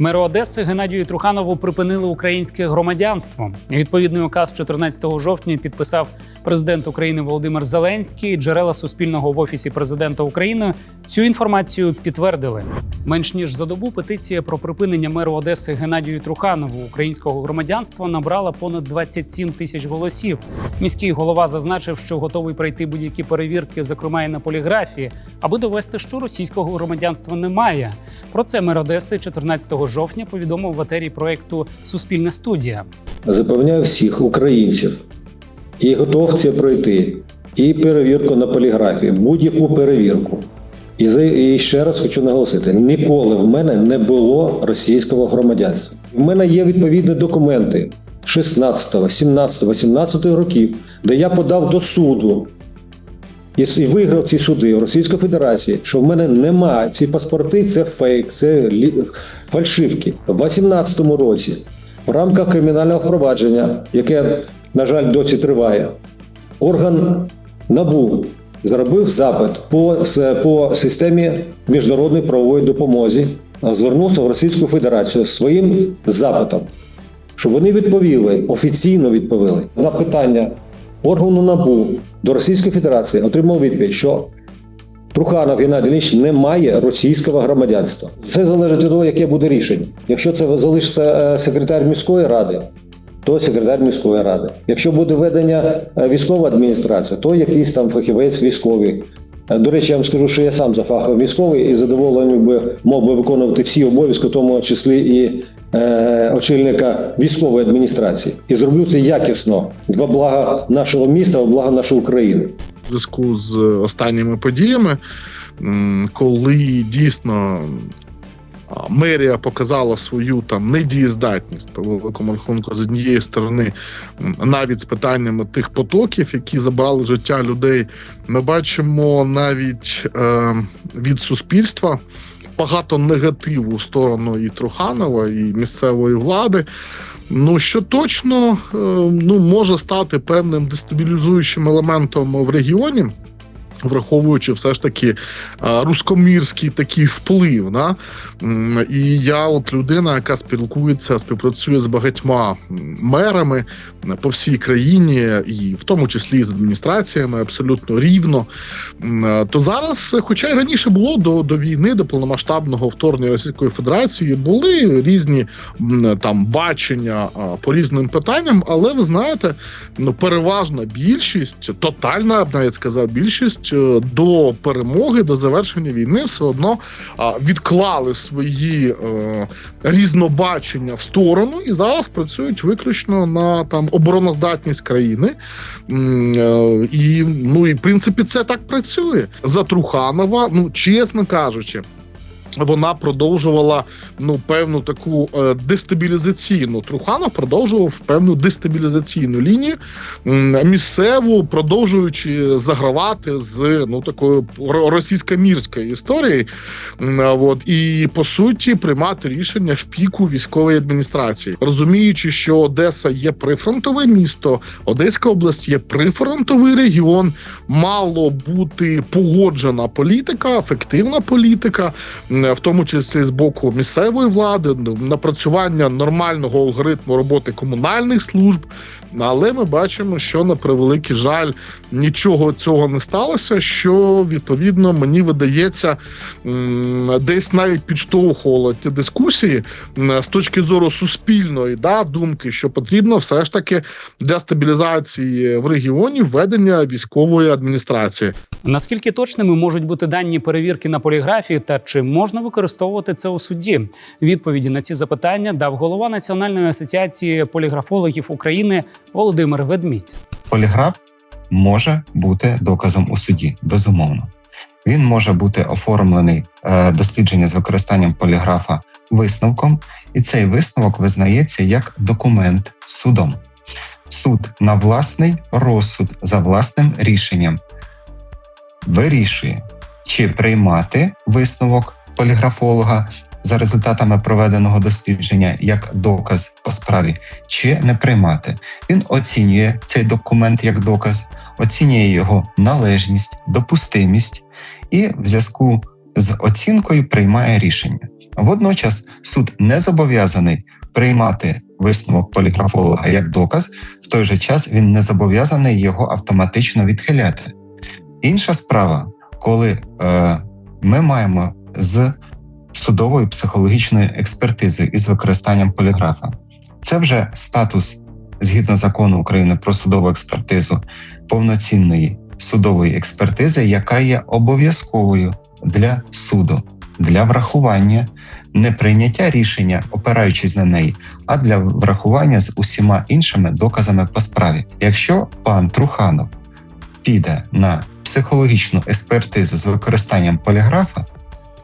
Меру Одеси Геннадію Труханову припинили українське громадянство. Відповідний указ 14 жовтня підписав президент України Володимир Зеленський. Джерела Суспільного в офісі президента України цю інформацію підтвердили. Менш ніж за добу петиція про припинення меру Одеси Геннадію Труханову українського громадянства набрала понад 27 тисяч голосів. Міський голова зазначив, що готовий пройти будь-які перевірки, зокрема і на поліграфії, аби довести, що російського громадянства немає. Про це мер Одеси 14 жовтня повідомив в етері проекту Суспільна студія. Запевняю всіх українців і готов це пройти, і перевірку на поліграфії, будь-яку перевірку. І, за, і ще раз хочу наголосити: ніколи в мене не було російського громадянства. В мене є відповідні документи 16, 17, 18 років, де я подав до суду і, виграв ці суди в Російській Федерації, що в мене немає ці паспорти, це фейк, це фальшивки. В 18-му році в рамках кримінального впровадження, яке, на жаль, досі триває, орган НАБУ зробив запит по, по системі міжнародної правової допомоги, звернувся в Російську Федерацію своїм запитом, щоб вони відповіли, офіційно відповіли на питання органу НАБУ до Російської Федерації, отримав відповідь, що Труханов Геннадій Ліч не має російського громадянства. Це залежить від того, яке буде рішення. Якщо це залишиться е, секретар міської ради, то секретар міської ради. Якщо буде введення е, військової адміністрації, то якийсь там фахівець військовий. Е, До речі, я вам скажу, що я сам за фахом військовий і задоволений би мог би виконувати всі обов'язки, в тому числі і е, очільника військової адміністрації. І зроблю це якісно два блага нашого міста, блага нашої України. в зв'язку з останніми подіями, коли дійсно мерія показала свою там недієздатність по великому рахунку з однієї сторони, навіть з питаннями тих потоків, які забрали життя людей, ми бачимо навіть е, від суспільства. Багато негативу в сторону і Труханова, і місцевої влади. Ну що точно е, ну може стати певним дестабілізуючим елементом в регіоні. Враховуючи все ж таки рускомірський такий вплив, да? І я, от людина, яка спілкується, співпрацює з багатьма мерами по всій країні, і в тому числі з адміністраціями, абсолютно рівно. То зараз, хоча й раніше було до, до війни, до повномасштабного вторгнення Російської Федерації, були різні там бачення по різним питанням, але ви знаєте, ну переважна більшість, тотальна, б навіть сказав, більшість е, до перемоги, до завершення війни, все одно відклали свої е, різнобачення в сторону і зараз працюють виключно на там обороноздатність країни. Е, І ну і в принципі це так працює. За Труханова, ну чесно кажучи. Вона продовжувала ну певну таку е, дестабілізаційну Труханов продовжував певну дестабілізаційну лінію місцеву, продовжуючи загравати з ну такою ро- російсько-мірською історією. От і по суті приймати рішення в піку військової адміністрації, розуміючи, що Одеса є прифронтове місто, Одеська область є прифронтовий регіон. Мало бути погоджена політика, ефективна політика, в тому числі з боку місцевої влади, ну, напрацювання нормального алгоритму роботи комунальних служб. Але ми бачимо, що на превеликий жаль нічого цього не сталося. Що відповідно мені видається десь навіть підштовхувало ті дискусії з точки зору суспільної да, думки, що потрібно все ж таки для стабілізації в регіоні введення військової адміністрації. Наскільки точними можуть бути дані перевірки на поліграфії та чи можна використовувати це у суді? Відповіді на ці запитання дав голова Національної асоціації поліграфологів України Володимир Ведмідь. поліграф може бути доказом у суді, безумовно. Він може бути оформлений е, дослідження з використанням поліграфа висновком, і цей висновок визнається як документ судом. Суд на власний розсуд за власним рішенням вирішує, чи приймати висновок поліграфолога за результатами проведеного дослідження як доказ по справі, чи не приймати. Він оцінює цей документ як доказ, оцінює його належність, допустимість і в зв'язку з оцінкою приймає рішення. Водночас суд не зобов'язаний приймати висновок поліграфолога як доказ, в той же час він не зобов'язаний його автоматично відхиляти. Інша справа, коли е, ми маємо з судовою психологічною експертизою із використанням поліграфа, це вже статус згідно закону України про судову експертизу повноцінної судової експертизи, яка є обов'язковою для суду для врахування не прийняття рішення, опираючись на неї, а для врахування з усіма іншими доказами по справі. Якщо пан Труханов піде на психологічну експертизу з використанням поліграфа,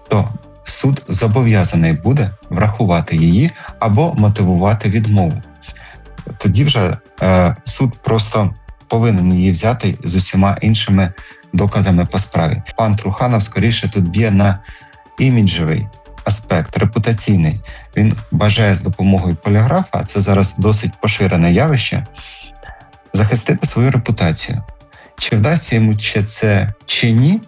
то суд зобов'язаний буде врахувати її або мотивувати відмову. Тоді вже е, суд просто повинен її взяти з усіма іншими доказами по справі. Пан Труханов скоріше тут б'є на іміджевий аспект, репутаційний. Він бажає з допомогою поліграфа, це зараз досить поширене явище, захистити свою репутацію. Чи вдасться йому чи це чи ні,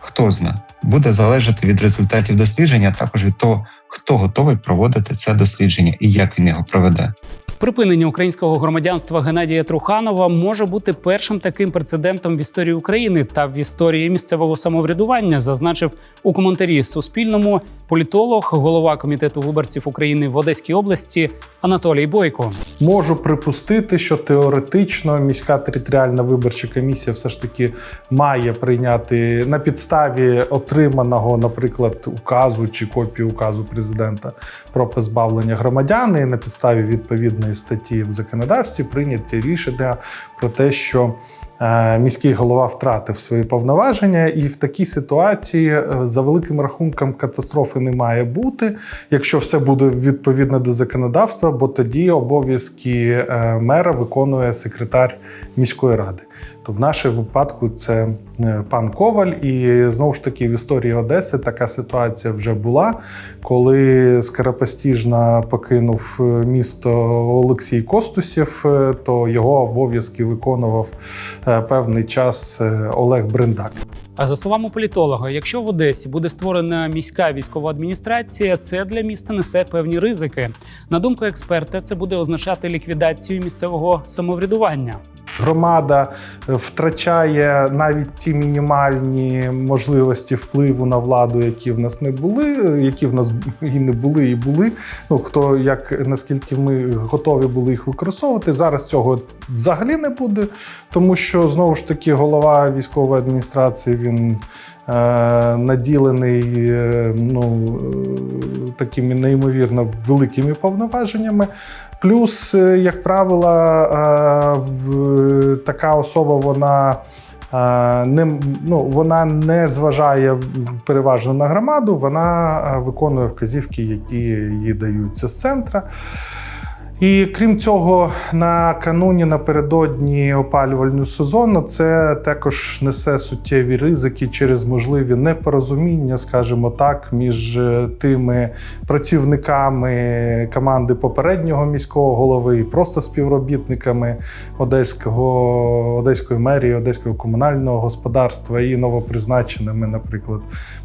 хто знає, буде залежати від результатів дослідження, а також від того, хто готовий проводити це дослідження і як він його проведе. Припинення українського громадянства Геннадія Труханова може бути першим таким прецедентом в історії України та в історії місцевого самоврядування, зазначив у коментарі Суспільному політолог, голова комітету виборців України в Одеській області Анатолій Бойко. Можу припустити, що теоретично міська територіальна виборча комісія все ж таки має прийняти на підставі отриманого, наприклад, указу чи копії указу президента про позбавлення громадян, і на підставі відповідної статті в законодавстві прийняти рішення про те, що е, міський голова втратив свої повноваження, і в такій ситуації е, за великим рахунком катастрофи не має бути, якщо все буде відповідно до законодавства, бо тоді обов'язки е, мера виконує секретар міської ради. То в нашому випадку це е, пан Коваль, і знову ж таки в історії Одеси така ситуація вже була, коли Скоропостіжна покинув е, місто Олексій Костусєв, е, то його обов'язки виконував певний час Олег Бриндак. А за словами політолога, якщо в Одесі буде створена міська військова адміністрація, це для міста несе певні ризики. На думку експерта, це буде означати ліквідацію місцевого самоврядування. Громада е, втрачає навіть ті мінімальні можливості впливу на владу, які в нас не були, які в нас і не були, і були. Ну хто як наскільки ми готові були їх використовувати. Зараз цього взагалі не буде, тому що знову ж таки голова військової адміністрації він. е, Наділений е, ну, такими неймовірно великими повноваженнями. Плюс, е, як правило, е, така особа вона. е, Не, ну, вона не зважає переважно на громаду, вона виконує вказівки, які їй даються з центра. І крім цього, накануні напередодні опалювального сезону це також несе суттєві ризики через можливі непорозуміння, скажімо так, між е, тими працівниками команди попереднього міського голови і просто співробітниками Одеського, Одеської мерії, Одеського комунального господарства і новопризначеними, наприклад,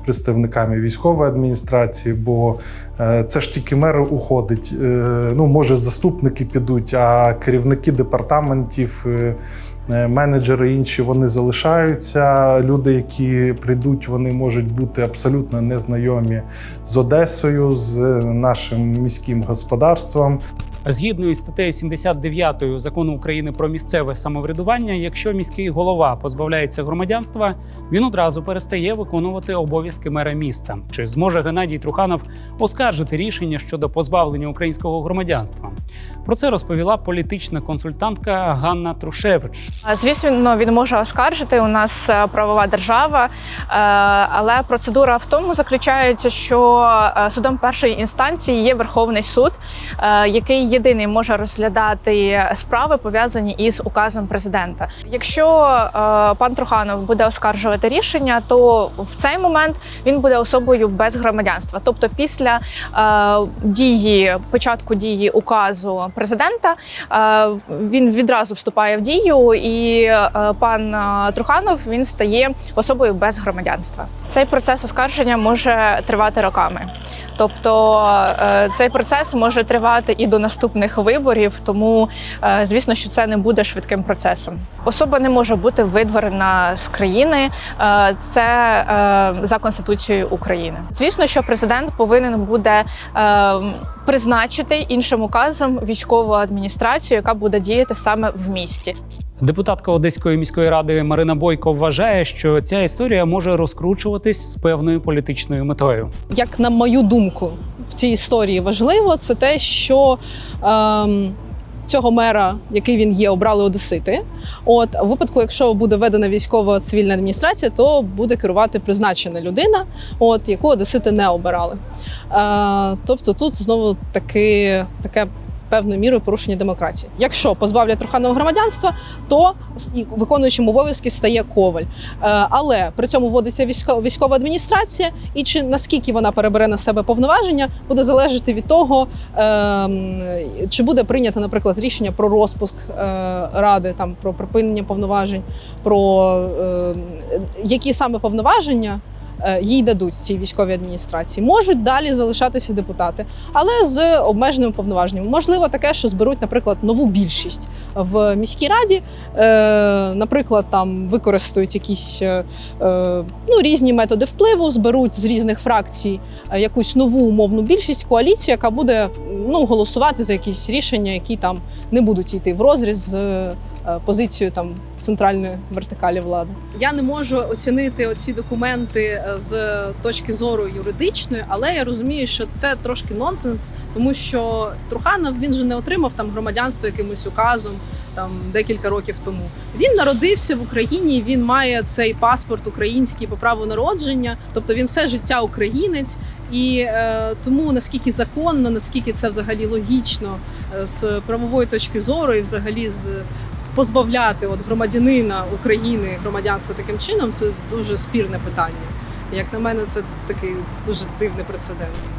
представниками військової адміністрації. Бо е, це ж тільки мер уходить. Е, Ну, може, заступники підуть, а керівники департаментів. е, е, Менеджери інші вони залишаються. Люди, які прийдуть, вони можуть бути абсолютно незнайомі з Одесою, з нашим міським господарством. Згідно із статтею 79 закону України про місцеве самоврядування, якщо міський голова позбавляється громадянства, він одразу перестає виконувати обов'язки мера міста. Чи зможе Геннадій Труханов оскаржити рішення щодо позбавлення українського громадянства? Про це розповіла політична консультантка Ганна Трушевич. Звісно, він може оскаржити. У нас е, правова держава, е, але процедура в тому заключається, що е, судом першої інстанції є Верховний суд, який єдиний може розглядати справи пов'язані із указом президента. Якщо е, пан Труханов буде оскаржувати рішення, то в цей момент він буде особою без громадянства. Тобто, після е, дії початку дії указу президента е, він відразу вступає в дію, і е, пан е, Труханов він стає особою без громадянства. Цей процес оскарження може тривати роками. Тобто е, цей процес може тривати і до наступних виборів, тому е, звісно, що це не буде швидким процесом. Особа не може бути видворена з країни. е, Це е, за конституцією України. Звісно, що президент повинен буде призначити іншим указом військову адміністрацію, яка буде діяти саме в місті. Депутатка Одеської міської ради Марина Бойко вважає, що ця історія може розкручуватись з певною політичною метою. як на мою думку, в цій історії важливо, це те, що ем, цього мера, який він є, обрали одесити. От в випадку, якщо буде введена військова цивільна адміністрація, то буде керувати призначена людина, от яку одесити не обирали. Е, тобто тут знову таки таке. Певною мірою порушення демократії. Якщо позбавлять Труханова громадянства, то і виконуючим обов'язки стає коваль. Е, але при цьому вводиться військо- військова адміністрація, і чи наскільки вона перебере на себе повноваження, буде залежати від того, ем, чи буде прийнято, наприклад, рішення про розпуск е, ради, там про припинення повноважень, про е, які саме повноваження. Е, Їй дадуть цій військовій адміністрації, можуть далі залишатися депутати, але з обмеженими повноваженнями. Можливо, таке, що зберуть, наприклад, нову більшість в міській раді, е, наприклад, там використають якісь е, ну, різні методи впливу, зберуть з різних фракцій якусь нову умовну більшість, коаліцію, яка буде ну, голосувати за якісь рішення, які там не будуть йти в розріз е, позицією там центральної вертикалі влади. Я не можу оцінити оці документи е, з точки зору юридичної, але я розумію, що це трошки нонсенс, тому що Труханов він же не отримав там громадянство якимось указом там декілька років тому. Він народився в Україні, він має цей паспорт український по праву народження, тобто він все життя українець. І е, тому наскільки законно, наскільки це взагалі логічно е, з правової точки зору, і взагалі з позбавляти от громадянина України громадянства таким чином, це дуже спірне питання. Як на мене, це такий дуже дивний прецедент.